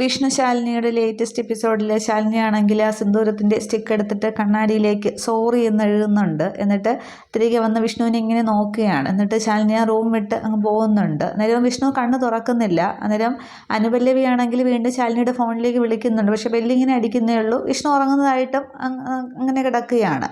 Vishnu ശാലിനിയുടെ latest എപ്പിസോഡിൽ ശാലിനിയാണെങ്കിൽ ആ സിന്ദൂരത്തിന്റെ stick എടുത്തിട്ട് കണ്ണാടിയിലേക്ക് സോറി എന്ന് എഴുതുന്നുണ്ട്. എന്നിട്ട് തിരികെ വന്ന് വിഷ്ണുവിനെ ഇങ്ങനെ നോക്കുകയാണ്. എന്നിട്ട് ശാലിനി ആ റൂം വിട്ട് അങ്ങ് പോകുന്നുണ്ട്. അന്നേരം വിഷ്ണു കണ്ണ് തുറക്കുന്നില്ല. അന്നേരം അനുപല്ലവി വീണ്ടും ശാലിനിയുടെ ഫോണിലേക്ക് വിളിക്കുന്നുണ്ട്. പക്ഷേ ബെല്ലിങ്ങനെ അടിക്കുന്നേ ഉള്ളൂ. വിഷ്ണു ഉറങ്ങുന്നതായിട്ടും അങ്ങനെ കിടക്കുകയാണ്.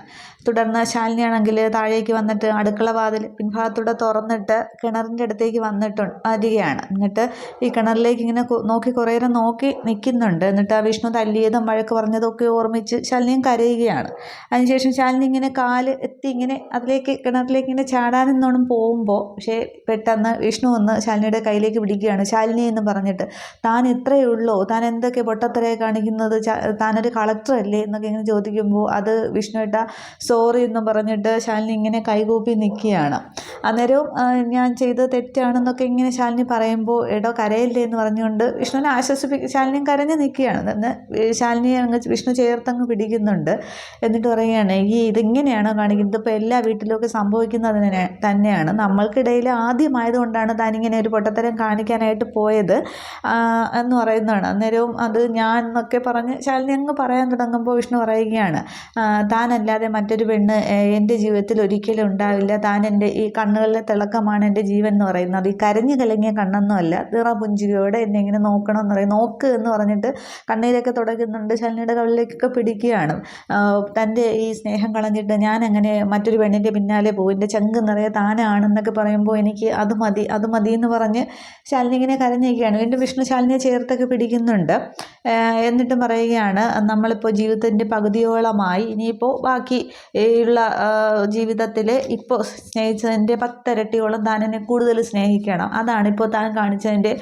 തുടർന്ന് ശാലിനിയാണെങ്കിൽ താഴേക്ക് വന്നിട്ട് അടുക്കള വാതിൽ പിൻഭാഗത്തൂടെ തുറന്നിട്ട് കിണറിന്റെ അടുത്തേക്ക് വന്നിട്ടുണ്ട് വരികയാണ്. എന്നിട്ട് ഈ കിണറിലേക്ക് ഇങ്ങനെ നോക്കി കുറേ നേരം നോക്കി നിൽക്കുന്നുണ്ട്. എന്നിട്ട് ആ വിഷ്ണു തല്ലിയതും മഴക്ക് പറഞ്ഞതൊക്കെ ഓർമ്മിച്ച് ശാലിനിയും കരയുകയാണ്. അതിനുശേഷം ശാലിനി ഇങ്ങനെ കാൽ എത്തി ഇങ്ങനെ അതിലേക്ക് കിണറിലേക്ക് ഇങ്ങനെ ചാടാനെന്നോണം പോകുമ്പോൾ പക്ഷേ പെട്ടെന്ന് വിഷ്ണു ഒന്ന് ശാലിനിയുടെ കയ്യിലേക്ക് പിടിക്കുകയാണ്. ശാലിനി എന്ന് പറഞ്ഞിട്ട് താൻ ഇത്രയേ ഉള്ളൂ. താൻ എന്തൊക്കെ പൊട്ടത്തരയെ കാണിക്കുന്നത്? താനൊരു കളക്ടർ അല്ലേ? എന്നൊക്കെ ഇങ്ങനെ ചോദിക്കുമ്പോൾ അത് വിഷ്ണു ഏട്ടാ സോറി എന്ന് പറഞ്ഞിട്ട് ശാലിനി ഇങ്ങനെ കൈകൂപ്പി നിൽക്കുകയാണ്. അന്നേരവും ഞാൻ ചെയ്തത് തെറ്റാണെന്നൊക്കെ ഇങ്ങനെ ശാലിനി പറയുമ്പോൾ എടോ കരയില്ലേ? എന്ന് പറഞ്ഞുകൊണ്ട് വിഷ്ണുവിനെ ആശ്വസിപ്പിക്കും ശാലിനിയും കരഞ്ഞു നിൽക്കുകയാണ്. എന്ന് ശാലിനിയെ അങ്ങ് വിഷ്ണു ചേർത്തങ്ങ് പിടിക്കുന്നുണ്ട്. എന്നിട്ട് പറയുകയാണ് ഈ ഇതിങ്ങനെയാണോ കാണിക്കുന്നത്? ഇപ്പോൾ എല്ലാ വീട്ടിലൊക്കെ സംഭവിക്കുന്നത് തന്നെ- തന്നെയാണ്. നമ്മൾക്കിടയിൽ ആദ്യമായതുകൊണ്ടാണ് താനിങ്ങനെ ഒരു പൊട്ടത്തരം കാണിക്കാനായിട്ട് പോയത്. എന്ന് പറയുന്നതാണ്. അന്നേരവും അത് ഞാൻ എന്നൊക്കെ പറഞ്ഞ് ശാലിനി അങ്ങ് പറയാൻ തുടങ്ങുമ്പോൾ വിഷ്ണു പറയുകയാണ് താനല്ലാതെ മറ്റൊരു പെണ്ണ് എന്റെ ജീവിതത്തിൽ ഒരിക്കലും ഉണ്ടാവില്ല. താൻ എന്റെ ഈ കണ്ണുകളിലെ തിളക്കമാണ് എന്റെ ജീവൻ എന്ന് പറയുന്നത്. ഈ കരഞ്ഞു കലങ്ങിയ കണ്ണൊന്നുമല്ല. നിറ പുഞ്ചിരിയോടെ എന്നെ ഇങ്ങനെ നോക്കണം എന്ന് പറയും നോക്ക് എന്ന് പറഞ്ഞിട്ട് കണ്ണീരൊക്കെ തുടയ്ക്കുന്നുണ്ട്. ശാലിനിയുടെ കവിളിലേക്കൊക്കെ പിടിക്കുകയാണ്. തന്റെ ഈ സ്നേഹം കളഞ്ഞിട്ട് ഞാൻ അങ്ങനെ മറ്റൊരു പെണ്ണിന്റെ പിന്നാലെ പോകും. എന്റെ ചങ്ക് നിറയെ താനാണെന്നൊക്കെ പറയുമ്പോൾ എനിക്ക് അത് മതി അത് മതി എന്ന് പറഞ്ഞ് ശാലിനി ഇങ്ങനെ കരഞ്ഞിരിക്കുകയാണ്. വീണ്ടും വിഷ്ണു ശാലിനിയെ ചേർത്തൊക്കെ പിടിക്കുന്നുണ്ട്. എന്നിട്ടും പറയുകയാണ് നമ്മളിപ്പോൾ ജീവിതത്തിന്റെ പകുതിയോളമായി ഇനിയിപ്പോൾ ബാക്കി ഉള്ള ജീവിതത്തിൽ ഇപ്പോൾ സ്നേഹിച്ചതിന്റെ പത്തരട്ടിയോളം താൻ എന്നെ കൂടുതൽ സ്നേഹിക്കണം. അതാണ് ഇപ്പോൾ താൻ കാണിച്ചതിന്റെ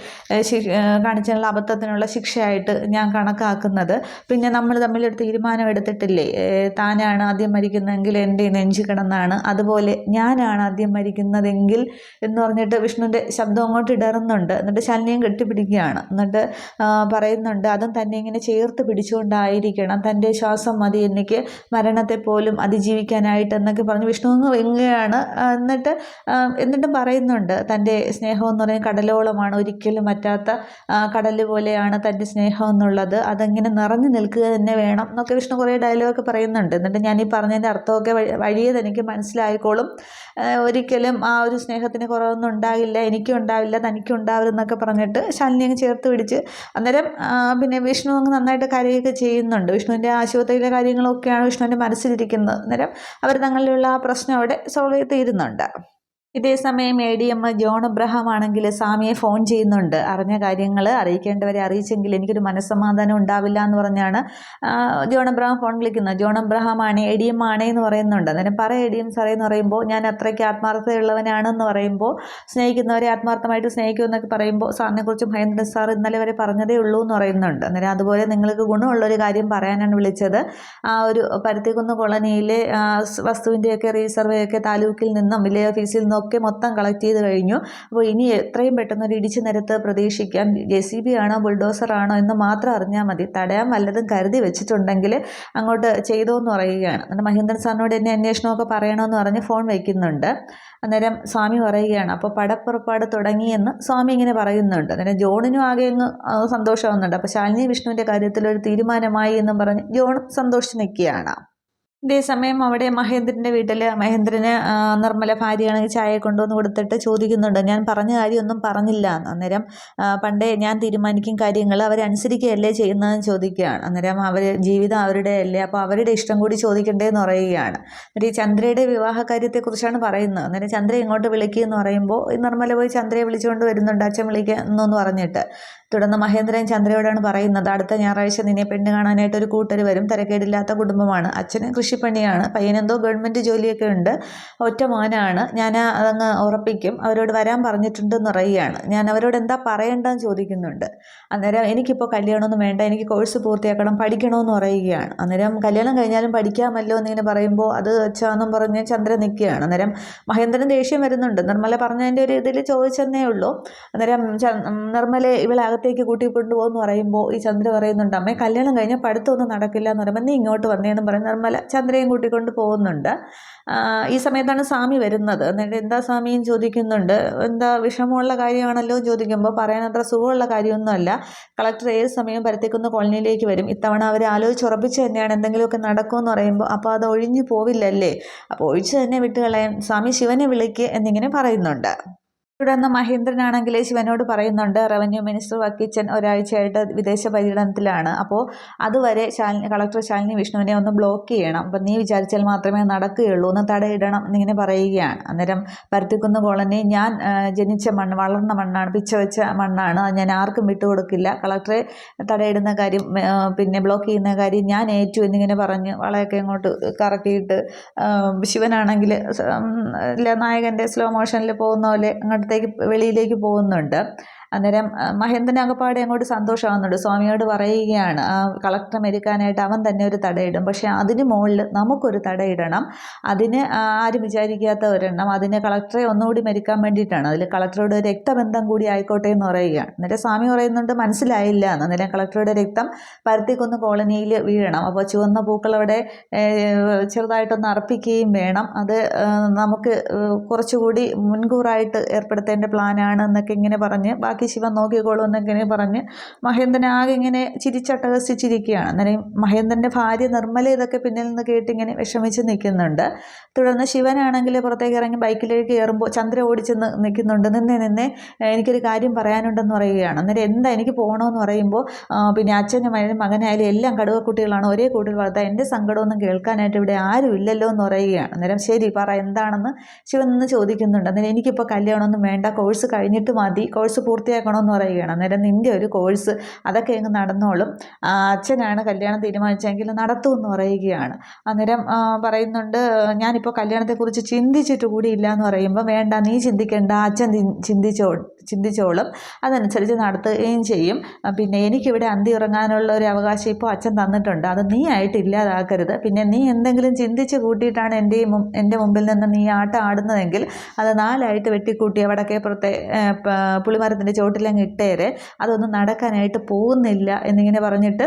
കാണിച്ചതിനുള്ള അബദ്ധത്തിനുള്ള ശിക്ഷയായിട്ട് ഞാൻ കണക്കാക്കുന്നത്. പിന്നെ നമ്മൾ തമ്മിലൊരു തീരുമാനം എടുത്തിട്ടില്ലേ? താനാണ് ആദ്യം മരിക്കുന്നതെങ്കിൽ എന്റെ നെഞ്ചു കിടന്നാണ്. അതുപോലെ ഞാനാണ് ആദ്യം മരിക്കുന്നതെങ്കിൽ എന്ന് പറഞ്ഞിട്ട് വിഷ്ണുവിന്റെ ശബ്ദം അങ്ങോട്ട് ഇടറുന്നുണ്ട്. എന്നിട്ട് ശല്യം കെട്ടിപ്പിടിക്കുകയാണ്. എന്നിട്ട് പറയുന്നുണ്ട് അതും തന്നെ ഇങ്ങനെ ചേർത്ത് പിടിച്ചുകൊണ്ടായിരിക്കണം. തന്റെ ശ്വാസം മതി എനിക്ക്. മരണത്തെ പോലും അതിജീവിക്കാനായിട്ട് എന്നൊക്കെ പറഞ്ഞ് വിഷ്ണു അങ്ങ് വെങ്ങുകയാണ്. എന്നിട്ട് എന്നിട്ടും പറയുന്നുണ്ട് തന്റെ സ്നേഹം എന്ന് പറയുന്നത് കടലോളമാണ്. ഒരിക്കലും പറ്റാത്ത കടൽ പോലെയാണ് തന്റെ സ്നേഹം എന്നുള്ളത് അതങ്ങനെ നിറഞ്ഞു നിൽക്കുക തന്നെ വേണം എന്നൊക്കെ വിഷ്ണു കുറേ ഡയലോഗൊക്കെ പറയുന്നുണ്ട്. എന്നിട്ട് ഞാൻ ഈ പറഞ്ഞതിന്റെ അർത്ഥമൊക്കെ വഴി- വഴിയെ തനിക്ക് മനസ്സിലായിക്കോളും. ഒരിക്കലും ആ ഒരു സ്നേഹത്തിന് കുറവൊന്നും ഉണ്ടാകില്ല എനിക്കും ഉണ്ടാവില്ല തനിക്കും ഉണ്ടാവില്ലെന്നൊക്കെ പറഞ്ഞിട്ട് ശാലിനി അങ്ങ് ചേർത്ത് പിടിച്ച് അന്നേരം പിന്നെ വിഷ്ണു അങ്ങ് നന്നായിട്ട് കരയൊക്കെ ചെയ്യുന്നുണ്ട്. വിഷ്ണുവിന്റെ ആശുപത്രിയിലെ കാര്യങ്ങളൊക്കെയാണ് വിഷ്ണുവിന്റെ മനസ്സിലിരിക്കുന്നത്. അന്നേരം അവർ തങ്ങളിലുള്ള ആ പ്രശ്നം അവിടെ സോൾവ് ചെയ്ത് തീരുന്നുണ്ട്. ഇതേസമയം A D M John Abraham ആണെങ്കിൽ സ്വാമിയെ ഫോൺ ചെയ്യുന്നുണ്ട്. അറിഞ്ഞ കാര്യങ്ങൾ അറിയിക്കേണ്ടവരെ അറിയിച്ചെങ്കിൽ എനിക്കൊരു മനസ്സമാധാനം ഉണ്ടാവില്ല എന്ന് പറഞ്ഞാണ് ജോൺ എബ്രഹാം ഫോൺ വിളിക്കുന്നത്. ജോൺ എബ്രഹാം ആണ് എ ഡി എം ആണേ എന്ന് പറയുന്നുണ്ട്. അന്നേരം പറ എ ഡി എം സാറേ എന്ന് പറയുമ്പോൾ ഞാൻ അത്രയ്ക്ക് ആത്മാർത്ഥതയുള്ളവനാണെന്ന് പറയുമ്പോൾ സ്നേഹിക്കുന്നവരെ ആത്മാർത്ഥമായിട്ട് സ്നേഹിക്കും എന്നൊക്കെ പറയുമ്പോൾ സാറിനെക്കുറിച്ച് മഹേന്ദ്ര സാർ ഇന്നലെ വരെ പറഞ്ഞതേ ഉള്ളൂ എന്ന് പറയുന്നുണ്ട്. അന്നേരം അതുപോലെ നിങ്ങൾക്ക് ഗുണമുള്ള ഒരു കാര്യം പറയാനാണ് വിളിച്ചത്. ആ ഒരു പരുത്തിക്കുന്ന് കോളനിയിലെ വസ്തുവിന്റെയൊക്കെ റീസർവേയൊക്കെ താലൂക്കിൽ നിന്നും വില്ലേജ് ഓഫീസിൽ നിന്നൊക്കെ മൊത്തം കളക്ട് ചെയ്ത് കഴിഞ്ഞു. അപ്പോൾ ഇനി എത്രയും പെട്ടെന്ന് ഒരു ഇടിച്ചു നിരത്ത് പ്രതീക്ഷിക്കാം ജെ സി ബി ആണോ ബുൾഡോസർ ആണോ എന്ന് മാത്രം അറിഞ്ഞാൽ മതി. തടയാൻ വല്ലതും കരുതി വെച്ചിട്ടുണ്ടെങ്കിൽ അങ്ങോട്ട് ചെയ്തോ എന്ന് പറയുകയാണ്. എന്നിട്ട് മഹേന്ദ്രൻ സാറിനോട് എന്നെ അന്വേഷണമൊക്കെ പറയണമെന്ന് പറഞ്ഞ് ഫോൺ വയ്ക്കുന്നുണ്ട് അന്നേരം സ്വാമി പറയുകയാണ് അപ്പോൾ പടപ്പുറപ്പാട് തുടങ്ങിയെന്ന് സ്വാമി ഇങ്ങനെ പറയുന്നുണ്ട്. അന്നേരം ജോണിനും ആകെ അങ്ങ് സന്തോഷമാവുന്നുണ്ട്. അപ്പോൾ ശാലിനി വിഷ്ണുവിന്റെ കാര്യത്തിൽ ഒരു തീരുമാനമായി എന്നും പറഞ്ഞ് ജോൺ സന്തോഷിച്ച് നിൽക്കുകയാണ്. ഇതേസമയം അവിടെ മഹേന്ദ്രന്റെ വീട്ടിൽ മഹേന്ദ്രന് നിർമ്മല ഭാര്യയാണെങ്കിൽ ചായ കൊണ്ടുവന്ന് കൊടുത്തിട്ട് ചോദിക്കുന്നുണ്ട്. ഞാൻ പറഞ്ഞ കാര്യമൊന്നും പറഞ്ഞില്ല. അന്നേരം പണ്ടേ ഞാൻ തീരുമാനിക്കും കാര്യങ്ങൾ അവരനുസരിക്കുകയല്ലേ ചെയ്യുന്നതെന്ന് ചോദിക്കുകയാണ്. അന്നേരം അവർ ജീവിതം അവരുടെ അല്ലേ? അപ്പോൾ അവരുടെ ഇഷ്ടം കൂടി ചോദിക്കണ്ടേ എന്ന് പറയുകയാണ്. എന്നിട്ട് ഈ ചന്ദ്രയുടെ വിവാഹ കാര്യത്തെക്കുറിച്ചാണ് പറയുന്നത്. അന്നേരം ചന്ദ്ര ഇങ്ങോട്ട് വിളിക്കുക എന്ന് പറയുമ്പോൾ നിർമ്മല പോയി ചന്ദ്രയെ വിളിച്ചുകൊണ്ട് വരുന്നുണ്ട്. അച്ഛൻ വിളിക്കുന്നു എന്ന് പറഞ്ഞിട്ട്. തുടർന്ന് മഹേന്ദ്രൻ ചന്ദ്രയോടാണ് പറയുന്നത് അടുത്ത ഞായറാഴ്ച നിന്നെ പെണ്ണ് കാണാനായിട്ട് ഒരു കൂട്ടർ വരും. തിരക്കേടില്ലാത്ത കുടുംബമാണ്. അച്ഛന് കൃഷിപ്പണിയാണ്. പയ്യനെന്തോ ഗവൺമെന്റ് ജോലിയൊക്കെ ഉണ്ട്. ഒറ്റ മോനാണ്. ഞാൻ അതങ്ങ് ഉറപ്പിക്കും. അവരോട് വരാൻ പറഞ്ഞിട്ടുണ്ടെന്ന് പറയുകയാണ് ഞാൻ അവരോട് എന്താ പറയേണ്ടെന്ന് ചോദിക്കുന്നുണ്ട്. അന്നേരം എനിക്കിപ്പോൾ കല്യാണമൊന്നും വേണ്ട. എനിക്ക് കോഴ്സ് പൂർത്തിയാക്കണം. പഠിക്കണമെന്ന് പറയുകയാണ്. അന്നേരം കല്യാണം കഴിഞ്ഞാലും പഠിക്കാമല്ലോ എന്നിങ്ങനെ പറയുമ്പോൾ അത് അച്ഛാന്നും പറഞ്ഞ് ചന്ദ്രൻ നിൽക്കുകയാണ്. അന്നേരം മഹേന്ദ്രൻ ദേഷ്യം വരുന്നുണ്ട്. നിർമ്മല പറഞ്ഞതിന്റെ ഒരു ഇതിൽ ചോദിച്ചെന്നേ ഉള്ളൂ. അന്നേരം നിർമ്മല ഇവളകത്ത് അകത്തേക്ക് കൂട്ടിക്കൊണ്ട് പോകുന്നു പറയുമ്പോൾ ഈ ചന്ദ്ര പറയുന്നുണ്ട് അമ്മേ കല്യാണം കഴിഞ്ഞാൽ പഠിത്തമൊന്നും നടക്കില്ല എന്ന് പറയുമ്പോൾ നീ ഇങ്ങോട്ട് വന്നേന്ന് പറഞ്ഞ് നിർമ്മല ചന്ദ്രയും കൂട്ടിക്കൊണ്ട് പോകുന്നുണ്ട്. ഈ സമയത്താണ് സ്വാമി വരുന്നത്. എന്നിട്ട് എന്താ സ്വാമിയും ചോദിക്കുന്നുണ്ട്. എന്താ വിഷമമുള്ള കാര്യമാണല്ലോ ചോദിക്കുമ്പോൾ പറയാൻ അത്ര സുഖമുള്ള കാര്യമൊന്നുമല്ല. കളക്ടർ ഏത് സമയം പരത്തേക്കൊന്ന് കോളനിയിലേക്ക് വരും. ഇത്തവണ അവർ ആലോചിച്ചുറപ്പിച്ച് തന്നെയാണ് എന്തെങ്കിലുമൊക്കെ നടക്കുമെന്ന് പറയുമ്പോൾ അപ്പോൾ അത് ഒഴിഞ്ഞു പോവില്ലല്ലേ? അപ്പോൾ ഒഴിച്ച് തന്നെ വിട്ടുകളയാൻ സ്വാമി ശിവനെ വിളിക്കുക എന്നിങ്ങനെ പറയുന്നുണ്ട്. തുടർന്ന് മഹേന്ദ്രനാണെങ്കിൽ ശിവനോട് പറയുന്നുണ്ട് റവന്യൂ മിനിസ്റ്റർ വക്കീച്ചൻ ഒരാഴ്ചയായിട്ട് വിദേശ പര്യടനത്തിലാണ്. അപ്പോൾ അതുവരെ ശാലിനി കളക്ടർ ശാലിനി വിഷ്ണുവിനെ ഒന്ന് ബ്ലോക്ക് ചെയ്യണം. അപ്പം നീ വിചാരിച്ചാൽ മാത്രമേ നടക്കുകയുള്ളൂ. ഒന്ന് തടയിടണം എന്നിങ്ങനെ പറയുകയാണ്. അന്നേരം പരുത്തിക്കുന്ന് കോളനി ഞാൻ ജനിച്ച മണ്ണ് വളർന്ന മണ്ണാണ് പിച്ച വെച്ച മണ്ണാണ്. അത് ഞാൻ ആർക്കും വിട്ടുകൊടുക്കില്ല കളക്ടറെ തടയിടുന്ന കാര്യം പിന്നെ ബ്ലോക്ക് ചെയ്യുന്ന കാര്യം ഞാൻ ഏറ്റു എന്നിങ്ങനെ പറഞ്ഞ് വളയൊക്കെ ഇങ്ങോട്ട് കറക്കിയിട്ട് ശിവനാണെങ്കിൽ നായകന്റെ സ്ലോ മോഷനിൽ പോകുന്ന പോലെ അങ്ങോട്ട് പുറത്തേക്ക് വെളിയിലേക്ക് പോകുന്നുണ്ട്. അന്നേരം മഹേന്ദ്രൻ അകപ്പാടെ അങ്ങോട്ട് സന്തോഷമാകുന്നുണ്ട്. സ്വാമിയോട് പറയുകയാണ് ആ കളക്ടർ മെരുക്കാനായിട്ട് അവൻ തന്നെ ഒരു തടയിടും. പക്ഷേ അതിന് മുകളിൽ നമുക്കൊരു തടയിടണം. അതിന് ആരും വിചാരിക്കാത്ത ഒരെണ്ണം. അതിന് കളക്ടറെ ഒന്നുകൂടി മെരുക്കാൻ വേണ്ടിയിട്ടാണ്. അതിൽ കളക്ടറോട് രക്തബന്ധം കൂടി ആയിക്കോട്ടെ എന്ന് പറയുകയാണ്. എന്നിട്ട് സ്വാമി പറയുന്നുണ്ട് മനസ്സിലായില്ല. എന്ന്. അന്നേരം കളക്ടറുടെ രക്തം പരുത്തിക്കുന്ന് കോളനിയിൽ വീഴണം. അപ്പോൾ ചുവന്ന പൂക്കൾ അവിടെ ചെറുതായിട്ടൊന്ന് അർപ്പിക്കുകയും വേണം. അത് നമുക്ക് കുറച്ചുകൂടി മുൻകൂറായിട്ട് ഏർപ്പെടുത്തേണ്ട പ്ലാനാണ് എന്നൊക്കെ ഇങ്ങനെ പറഞ്ഞ് ബാക്കി ബാക്കി ശിവൻ നോക്കിക്കോളൂ എന്നൊക്കെ പറഞ്ഞ് മഹേന്ദ്രൻ ആകെ ഇങ്ങനെ ചിരിച്ചട്ടഹസിച്ചിരിക്കുകയാണ്. അന്നേരം മഹേന്ദ്രന്റെ ഭാര്യ നിർമ്മല ഇതൊക്കെ പിന്നിൽ നിന്ന് കേട്ടിങ്ങനെ വിഷമിച്ച് നിൽക്കുന്നുണ്ട്. തുടർന്ന് ശിവനാണെങ്കിൽ പുറത്തേക്ക് ഇറങ്ങി ബൈക്കിലേക്ക് കയറുമ്പോൾ ചന്ദ്ര ഓടിച്ച് നിൽക്കുന്നുണ്ട്. നിന്നേ നിന്നെ എനിക്കൊരു കാര്യം പറയാനുണ്ടെന്ന് പറയുകയാണ്. അന്നേരം എന്താ എനിക്ക് പോകണമെന്ന് പറയുമ്പോൾ പിന്നെ അച്ഛനും മകനായാലും എല്ലാം കടുവ കുട്ടികളാണ് ഒരേ കൂട്ടിൽ വളർത്താൻ. എന്റെ സങ്കടമൊന്നും കേൾക്കാനായിട്ട് ഇവിടെ ആരും ഇല്ലല്ലോ എന്ന് പറയുകയാണ്. അന്നേരം ശരി പറ എന്താണെന്ന് ശിവൻ നിന്ന് ചോദിക്കുന്നുണ്ട്. അന്നേരം എനിക്കിപ്പോൾ കല്യാണമൊന്നും വേണ്ട. കോഴ്സ് കഴിഞ്ഞിട്ട് മതി. കോഴ്സ് പൂർത്തി പൂർത്തിയാക്കണമെന്ന് പറയുകയാണ്. അന്നേരം നിന്റെ ഒരു കോഴ്സ് അതൊക്കെ അങ്ങ് നടന്നോളും. അച്ഛനാണ് കല്യാണം തീരുമാനിച്ചെങ്കിൽ നടത്തുമെന്ന് പറയുകയാണ്. അന്നേരം പറയുന്നുണ്ട് ഞാനിപ്പോൾ കല്യാണത്തെക്കുറിച്ച് ചിന്തിച്ചിട്ട് കൂടി ഇല്ല എന്ന് പറയുമ്പോൾ വേണ്ട നീ ചിന്തിക്കേണ്ട അച്ഛൻ ചിന്തിച്ചോ ചിന്തിച്ചോളും. അതനുസരിച്ച് നടത്തുകയും ചെയ്യും. പിന്നെ എനിക്കിവിടെ അന്തി ഉറങ്ങാനുള്ള ഒരു അവകാശം ഇപ്പോൾ അച്ഛൻ തന്നിട്ടുണ്ട്. അത് നീ ആയിട്ട് ഇല്ലാതാക്കരുത്. പിന്നെ നീ എന്തെങ്കിലും ചിന്തിച്ച് കൂട്ടിയിട്ടാണ് എന്റെ എന്റെ മുമ്പിൽ നിന്ന് നീ ആട്ടം ആടുന്നതെങ്കിൽ അത് നാലായിട്ട് വെട്ടിക്കൂട്ടി വടക്കേ പുറത്തെ പുളിമരത്തിന്റെ ചോട്ടിലങ്ങ് ഇട്ടേരെ. അതൊന്നും നടക്കാനായിട്ട് പോകുന്നില്ല എന്നിങ്ങനെ പറഞ്ഞിട്ട്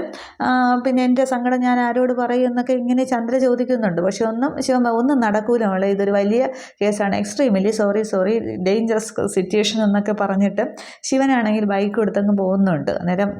പിന്നെ എന്റെ സങ്കടം ഞാൻ ആരോട് പറയും എന്നൊക്കെ ഇങ്ങനെ ചന്ദ്ര ചോദിക്കുന്നുണ്ട്. പക്ഷെ ഒന്നും ശിവ ഒന്നും നടക്കൂല മോളെ. ഇതൊരു വലിയ കേസാണ്. Extremely sorry sorry dangerous situation എന്നൊക്കെ പറഞ്ഞിട്ട് ശിവനാണെങ്കിൽ ബൈക്ക് കൊടുത്തങ്ങ് പോകുന്നുണ്ട്. അന്നേരം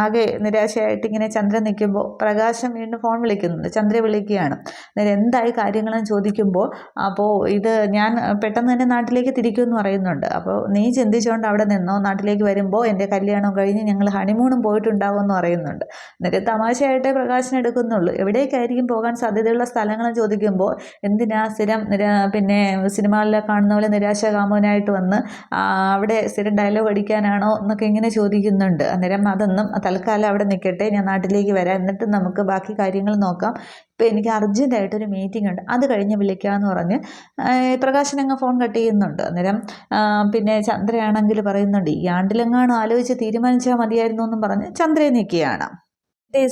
ആകെ നിരാശയായിട്ട് ഇങ്ങനെ ചന്ദ്രൻ നിൽക്കുമ്പോൾ പ്രകാശം വീണ്ടും ഫോൺ വിളിക്കുന്നുണ്ട്. ചന്ദ്ര വിളിക്കുകയാണ്. അന്നേരം എന്തായി കാര്യങ്ങളെന്ന് ചോദിക്കുമ്പോൾ അപ്പോൾ ഇത് ഞാൻ പെട്ടെന്ന് തന്നെ നാട്ടിലേക്ക് തിരിക്കുമെന്ന് പറയുന്നുണ്ട്. അപ്പോൾ നീ ചിന്തിച്ചുകൊണ്ട് അവിടെ നിന്നോ? നാട്ടിലേക്ക് വരുമ്പോൾ എന്റെ കല്യാണം കഴിഞ്ഞ് ഞങ്ങൾ ഹണിമൂണും പോയിട്ടുണ്ടാകുമെന്ന് പറയുന്നുണ്ട്. എന്നിട്ട് തമാശയായിട്ടേ പ്രകാശം എടുക്കുന്നുള്ളൂ. എവിടേക്കായിരിക്കും പോകാൻ സാധ്യതയുള്ള സ്ഥലങ്ങളും ചോദിക്കുമ്പോൾ എന്തിനാ സ്ഥിരം പിന്നെ സിനിമകളിലെ കാണുന്ന പോലെ നിരാശാകാമനായിട്ട് വന്ന് അവിടെ സ്ഥിരം ഡയലോഗ് അടിക്കാനാണോ എന്നൊക്കെ ഇങ്ങനെ ചോദിക്കുന്നുണ്ട്. അന്നേരം അതൊന്നും തൽക്കാലം അവിടെ നിൽക്കട്ടെ ഞാൻ നാട്ടിലേക്ക് വരാം. എന്നിട്ട് നമുക്ക് ബാക്കി കാര്യങ്ങൾ നോക്കാം. ഇപ്പോൾ എനിക്ക് അർജന്റായിട്ടൊരു മീറ്റിംഗ് ഉണ്ട്. അത് കഴിഞ്ഞ് വിളിക്കാമെന്ന് പറഞ്ഞ് പ്രകാശൻ അങ്ങ് ഫോൺ കട്ട് ചെയ്യുന്നുണ്ട്. അന്നേരം പിന്നെ ചന്ദ്രയാണെങ്കിൽ പറയുന്നുണ്ട് ഈ ആണ്ടിലെങ്ങാനും ആലോചിച്ച് തീരുമാനിച്ചാൽ മതിയായിരുന്നു എന്നും പറഞ്ഞ് ചന്ദ്രയെ നിൽക്കുകയാണ്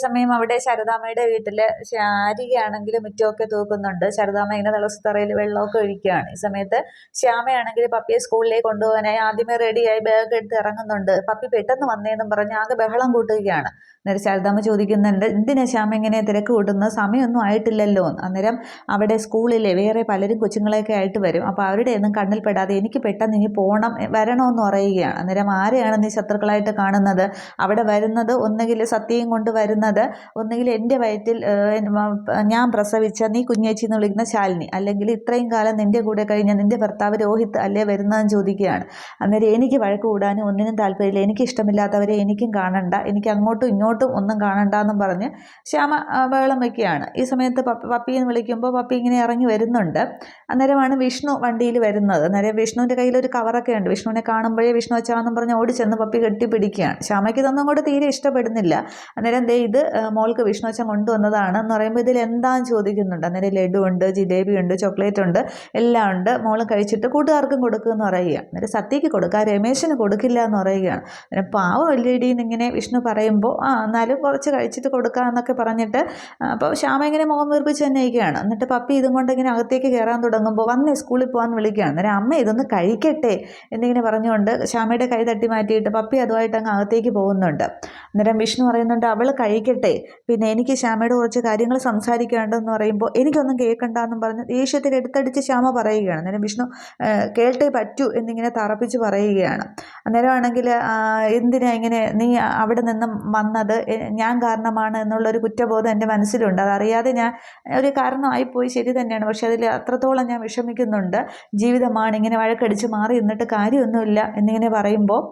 സമയം അവിടെ ശാരദാമ്മയുടെ വീട്ടിൽ ശാരികയാണെങ്കിൽ മുറ്റമൊക്കെ തൂക്കുന്നുണ്ട്. ശാരദാമ്മ ഇങ്ങനെ തിളസത്തറയിൽ വെള്ളമൊക്കെ ഒഴിക്കുകയാണ്. ഈ സമയത്ത് ശ്യാമയാണെങ്കിൽ പപ്പിയെ സ്കൂളിലേക്ക് കൊണ്ടുപോകാനായി ആദ്യമേ റെഡിയായി ബാഗ് എടുത്ത് ഇറങ്ങുന്നുണ്ട്. പപ്പി പെട്ടെന്ന് വന്നേന്നും പറഞ്ഞ് ആകെ ബഹളം കൂട്ടുകയാണ്. അന്നേരം ശാരദാമ്മ ചോദിക്കുന്നുണ്ട് എന്തിനാ ശ്യാമ ഇങ്ങനെ തിരക്ക് കൂട്ടുന്നത്? സമയമൊന്നും ആയിട്ടില്ലല്ലോ. അന്നേരം അവിടെ സ്കൂളിലെ വേറെ പലരും കൊച്ചുങ്ങളെയൊക്കെ ആയിട്ട് വരും. അപ്പോൾ അവരുടെ ഒന്നും കണ്ണിൽപ്പെടാതെ എനിക്ക് പെട്ടെന്ന് ഇനി പോകണം വരണമെന്ന് പറയുകയാണ്. അന്നേരം ആരെയാണ് നീ ശത്രുക്കളായിട്ട് കാണുന്നത്? അവിടെ വരുന്നത് ഒന്നുകിൽ സത്യം കൊണ്ട് വരുന്നത്. ഒന്നുകിൽ എന്റെ വയറ്റിൽ ഞാൻ പ്രസവിച്ച നീ കുഞ്ഞേച്ചി എന്ന് വിളിക്കുന്ന ശാലിനി അല്ലെങ്കിൽ ഇത്രയും കാലം നിന്റെ കൂടെ കഴിഞ്ഞ നിന്റെ ഭർത്താവ് രോഹിത് അല്ലേ വരുന്നതെന്ന് ചോദിക്കുകയാണ്. അന്നേരം എനിക്ക് വഴക്ക് കൂടാനും ഒന്നിനും താല്പര്യമില്ല. എനിക്ക് ഇഷ്ടമില്ലാത്തവരെ എനിക്കും കാണണ്ട. എനിക്ക് അങ്ങോട്ടും ഇങ്ങോട്ടും ഒന്നും കാണണ്ട എന്നും പറഞ്ഞ് ശ്യാമ ബഹളം വയ്ക്കുകയാണ് ഈ സമയത്ത് പപ്പി എന്ന് വിളിക്കുമ്പോൾ പപ്പി ഇങ്ങനെ ഇറങ്ങി വരുന്നുണ്ട്. അന്നേരമാണ് വിഷ്ണു വണ്ടിയിൽ വരുന്നത്. അന്നേരം വിഷ്ണുവിന്റെ കയ്യിൽ ഒരു കവറൊക്കെ ഉണ്ട്. വിഷ്ണുവിനെ കാണുമ്പോഴേ വിഷ്ണു വെച്ചാന്നും പറഞ്ഞ് ഓടി ചെന്ന് പപ്പി കെട്ടിപ്പിടിക്കുകയാണ്. ശ്യാമയ്ക്ക് ഇതൊന്നും കൂടെ തീരെ ഇഷ്ടപ്പെടുന്നില്ല. അന്നേരം ഇത് മോൾക്ക് വിഷ്ണുവച്ചൻ കൊണ്ടുവന്നതാണ് എന്ന് പറയുമ്പോൾ ഇതിൽ എന്താന്ന് ചോദിക്കുന്നുണ്ട്. അന്നേരം ലഡു ഉണ്ട് ജിലേബി ഉണ്ട് ചോക്ലേറ്റ് ഉണ്ട് എല്ലാം ഉണ്ട്. മോൾ കഴിച്ചിട്ട് കൂട്ടുകാർക്കും കൊടുക്കുമെന്ന് പറയുകയാണ്. അന്നേരം സത്യയ്ക്ക് കൊടുക്കുക രമേശിന് കൊടുക്കില്ല എന്ന് പറയുകയാണ്. അന്നേരം പാവം എല്ലിടിന്ന് ഇങ്ങനെ വിഷ്ണു പറയുമ്പോൾ ആ എന്നാലും കുറച്ച് കഴിച്ചിട്ട് കൊടുക്കാമെന്നൊക്കെ പറഞ്ഞിട്ട് അപ്പോൾ ശ്യാമ ഇങ്ങനെ മുഖം വീർപ്പിച്ച് തന്നെ ഇരിക്കുകയാണ്. എന്നിട്ട് പപ്പി ഇതും കൊണ്ട് ഇങ്ങനെ അകത്തേക്ക് കയറാൻ തുടങ്ങുമ്പോൾ വന്നേ സ്കൂളിൽ പോകാൻ വിളിക്കുകയാണ്. അന്നേരം അമ്മ ഇതൊന്ന് കഴിക്കട്ടെ എന്നിങ്ങനെ പറഞ്ഞുകൊണ്ട് ശ്യാമയുടെ കൈ തട്ടി മാറ്റിയിട്ട് പപ്പി അതുമായിട്ട് അങ്ങ് അകത്തേക്ക് പോകുന്നുണ്ട്. അന്നേരം വിഷ്ണു പറയുന്നുണ്ട് അവൾ കഴിക്കട്ടെ. പിന്നെ എനിക്ക് ശ്യാമയുടെ കുറച്ച് കാര്യങ്ങൾ സംസാരിക്കേണ്ടതെന്ന് പറയുമ്പോൾ എനിക്കൊന്നും കേൾക്കണ്ട എന്നും പറഞ്ഞ് ദേഷ്യത്തിൽ എടുത്തടിച്ച് ശ്യാമ പറയുകയാണ്. അന്നേരം വിഷ്ണു കേൾട്ടേ പറ്റൂ എന്നിങ്ങനെ തറപ്പിച്ച് പറയുകയാണ്. അന്നേരമാണെങ്കിൽ എന്തിനാ ഇങ്ങനെ നീ അവിടെ നിന്നും വന്നത്? ഞാൻ കാരണമാണ് എന്നുള്ളൊരു കുറ്റബോധം എന്റെ മനസ്സിലുണ്ട്. അതറിയാതെ ഞാൻ ഒരു കാരണമായിപ്പോയി. ശരി തന്നെയാണ്. പക്ഷേ അതിൽ അത്രത്തോളം ഞാൻ വിഷമിക്കുന്നുണ്ട്. ജീവിതമാണ് ഇങ്ങനെ വഴക്കടിച്ച് മാറി നിന്നിട്ട് കാര്യമൊന്നുമില്ല. എന്നിങ്ങനെ പറയുമ്പോൾ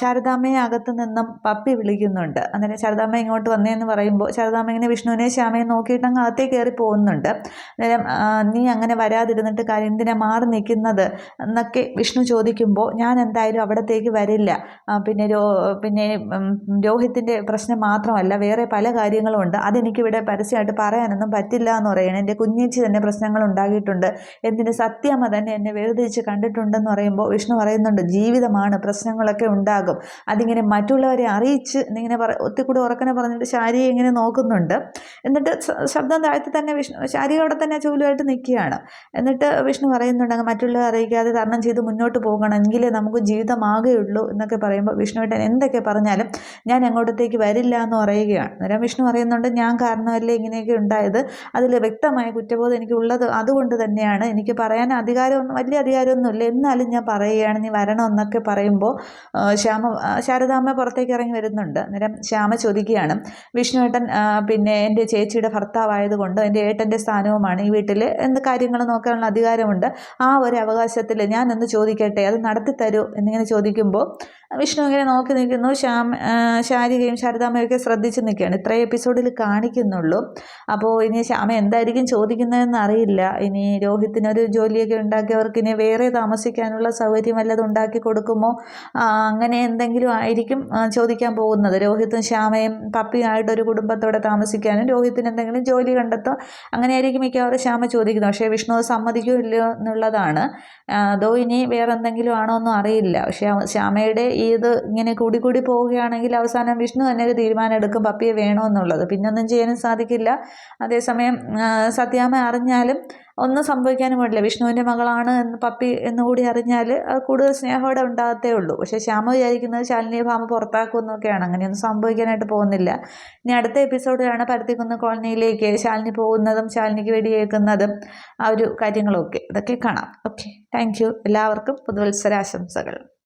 ശാരദാമ്മയെ അകത്തു നിന്നും പപ്പി വിളിക്കുന്നുണ്ട് അന്നേരം ശാരദാമ്മ ഇങ്ങോട്ട് വന്നേന്ന് പറയുമ്പോൾ ശാരദാമ്മ ഇങ്ങനെ വിഷ്ണുവിനെ ശ്യാമയെ നോക്കിയിട്ട് അങ്ങ് അകത്തേ കയറി പോകുന്നുണ്ട്. അന്നേരം നീ അങ്ങനെ വരാതിരുന്നിട്ട് കാര്യം എന്തിനാ മാറി നിൽക്കുന്നത് എന്നൊക്കെ വിഷ്ണു ചോദിക്കുമ്പോൾ ഞാൻ എന്തായാലും അവിടത്തേക്ക് വരില്ല. പിന്നെ രോ പിന്നെ രോഹിത്തിന്റെ പ്രശ്നം മാത്രമല്ല വേറെ പല കാര്യങ്ങളും ഉണ്ട്. അതെനിക്കിവിടെ പരസ്യമായിട്ട് പറയാനൊന്നും പറ്റില്ല എന്ന് പറയണം. എന്റെ കുഞ്ഞേച്ചി തന്നെ പ്രശ്നങ്ങൾ ഉണ്ടാക്കിയിട്ടുണ്ട്. എന്തിന് സത്യമ്മ തന്നെ എന്നെ വേർതിരിച്ച് കണ്ടിട്ടുണ്ടെന്ന് പറയുമ്പോൾ വിഷ്ണു പറയുന്നുണ്ട് ജീവിതമാണ് പ്രശ്നങ്ങളൊക്കെ ഉണ്ടാകും. അതിങ്ങനെ മറ്റുള്ളവരെ അറിയിച്ച് എന്നിങ്ങനെ പറ ഒത്തിക്കൂടി ഉറക്കനെ പറഞ്ഞിട്ട് ശാരി ഇങ്ങനെ നോക്കുന്നുണ്ട്. എന്നിട്ട് ശബ്ദം താഴ്ത്തി തന്നെ വിഷ്ണു ശാരി അവിടെ തന്നെ ചൂലുമായിട്ട് നിൽക്കുകയാണ്. എന്നിട്ട് വിഷ്ണു പറയുന്നുണ്ട് മറ്റുള്ളവരെ അറിയിക്കാതെ തരണം ചെയ്ത് മുന്നോട്ട് പോകണം എങ്കിലേ നമുക്ക് ജീവിതമാകുകയുള്ളൂ എന്നൊക്കെ പറയുമ്പോൾ വിഷ്ണുവേട്ടൻ എന്തൊക്കെ പറഞ്ഞാലും ഞാൻ എങ്ങോട്ടത്തേക്ക് വരില്ല എന്ന് പറയുകയാണ്. അന്നേരം വിഷ്ണു പറയുന്നുണ്ട് ഞാൻ കാരണമല്ലേ ഇങ്ങനെയൊക്കെ ഉണ്ടായത്? അതിൽ വ്യക്തമായ കുറ്റബോധം എനിക്ക് ഉള്ളത് അതുകൊണ്ട് തന്നെയാണ്. എനിക്ക് പറയാൻ അധികാരമൊന്നും വലിയ അധികാരമൊന്നുമില്ല. എന്നാലും ഞാൻ പറയുകയാണ് നീ വരണമെന്നൊക്കെ പറയുമ്പോൾ ശ്യാമ ശാരദാമ്മ പുറത്തേക്ക് ഇറങ്ങി വരുന്നുണ്ട്. അന്നേരം ശ്യാമ ചോദിക്കുകയാണ് വിഷ്ണുവേട്ടൻ പിന്നെ എന്റെ ചേച്ചിയുടെ ഭർത്താവായതുകൊണ്ട് എന്റെ ഏട്ടന്റെ സ്ഥാനവുമാണ് ഈ വീട്ടിൽ. എന്ത് കാര്യങ്ങൾ നോക്കാനുള്ള അധികാരമുണ്ട്? ആ ഒരു അവകാശത്തിൽ ഞാൻ ഒന്ന് ചോദിക്കട്ടെ അത് നടത്തി തരൂ എന്നിങ്ങനെ ചോദിക്കുമ്പോൾ വിഷ്ണു ഇങ്ങനെ നോക്കി നിൽക്കുന്നു. ശ്യാം ശാരികയും ശാരദാമ്മയൊക്കെ ശ്രദ്ധിച്ച് നിൽക്കുകയാണ്. ഇത്രയും എപ്പിസോഡിൽ കാണിക്കുന്നുള്ളൂ. അപ്പോൾ ഇനി ശ്യാമ എന്തായിരിക്കും ചോദിക്കുന്നതെന്ന് അറിയില്ല. ഇനി രോഹിത്തിനൊരു ജോലിയൊക്കെ ഉണ്ടാക്കിയവർക്ക് ഇനി വേറെ താമസിക്കാനുള്ള സൗകര്യം വല്ലതും ഉണ്ടാക്കി കൊടുക്കുമോ? അങ്ങനെ എന്തെങ്കിലും ആയിരിക്കും ചോദിക്കാൻ പോകുന്നത്. രോഹിത്തും ശ്യാമയും പപ്പിയായിട്ടൊരു കുടുംബത്തോടെ താമസിക്കാനും രോഹിത്തിന് എന്തെങ്കിലും ജോലി കണ്ടെത്തോ അങ്ങനെയായിരിക്കും മിക്കവാറും ശ്യാമ ചോദിക്കുന്നത്. പക്ഷേ വിഷ്ണു സമ്മതിക്കില്ലയോ എന്നുള്ളതാണ്. അതോ ഇനി വേറെ എന്തെങ്കിലും ആണോ ഒന്നും അറിയില്ല. പക്ഷേ ശ്യാമയുടെ ഇത് ഇങ്ങനെ കൂടി കൂടി പോവുകയാണെങ്കിൽ അവസാനം വിഷ്ണു തന്നെ ഒരു തീരുമാനം എടുക്കും പപ്പിയെ വേണമെന്നുള്ളത് പിന്നൊന്നും ചെയ്യാനും സാധിക്കില്ല. അതേസമയം സത്യാമ്മ അറിഞ്ഞാലും ഒന്നും സംഭവിക്കാനും പാടില്ല. വിഷ്ണുവിന്റെ മകളാണ് എന്ന് പപ്പി എന്നുകൂടി അറിഞ്ഞാൽ അത് കൂടുതൽ സ്നേഹോടെ ഉണ്ടാകത്തേ ഉള്ളൂ. പക്ഷേ ശ്യാമ വിചാരിക്കുന്നത് ശാലിനിയെ ഭാമ പുറത്താക്കുമെന്നൊക്കെയാണ് അങ്ങനെയൊന്നും സംഭവിക്കാനായിട്ട് പോകുന്നില്ല. ഇനി അടുത്ത എപ്പിസോഡിലാണ് പരുത്തിക്കുന്ന് കോളനിയിലേക്ക് ശാലിനി പോകുന്നതും ശാലിനിക്ക് വെടിയേക്കുന്നതും ആ ഒരു കാര്യങ്ങളൊക്കെ. ഇതൊക്കെ കാണാം. ഓക്കെ. താങ്ക് എല്ലാവർക്കും പുതുവത്സര ആശംസകൾ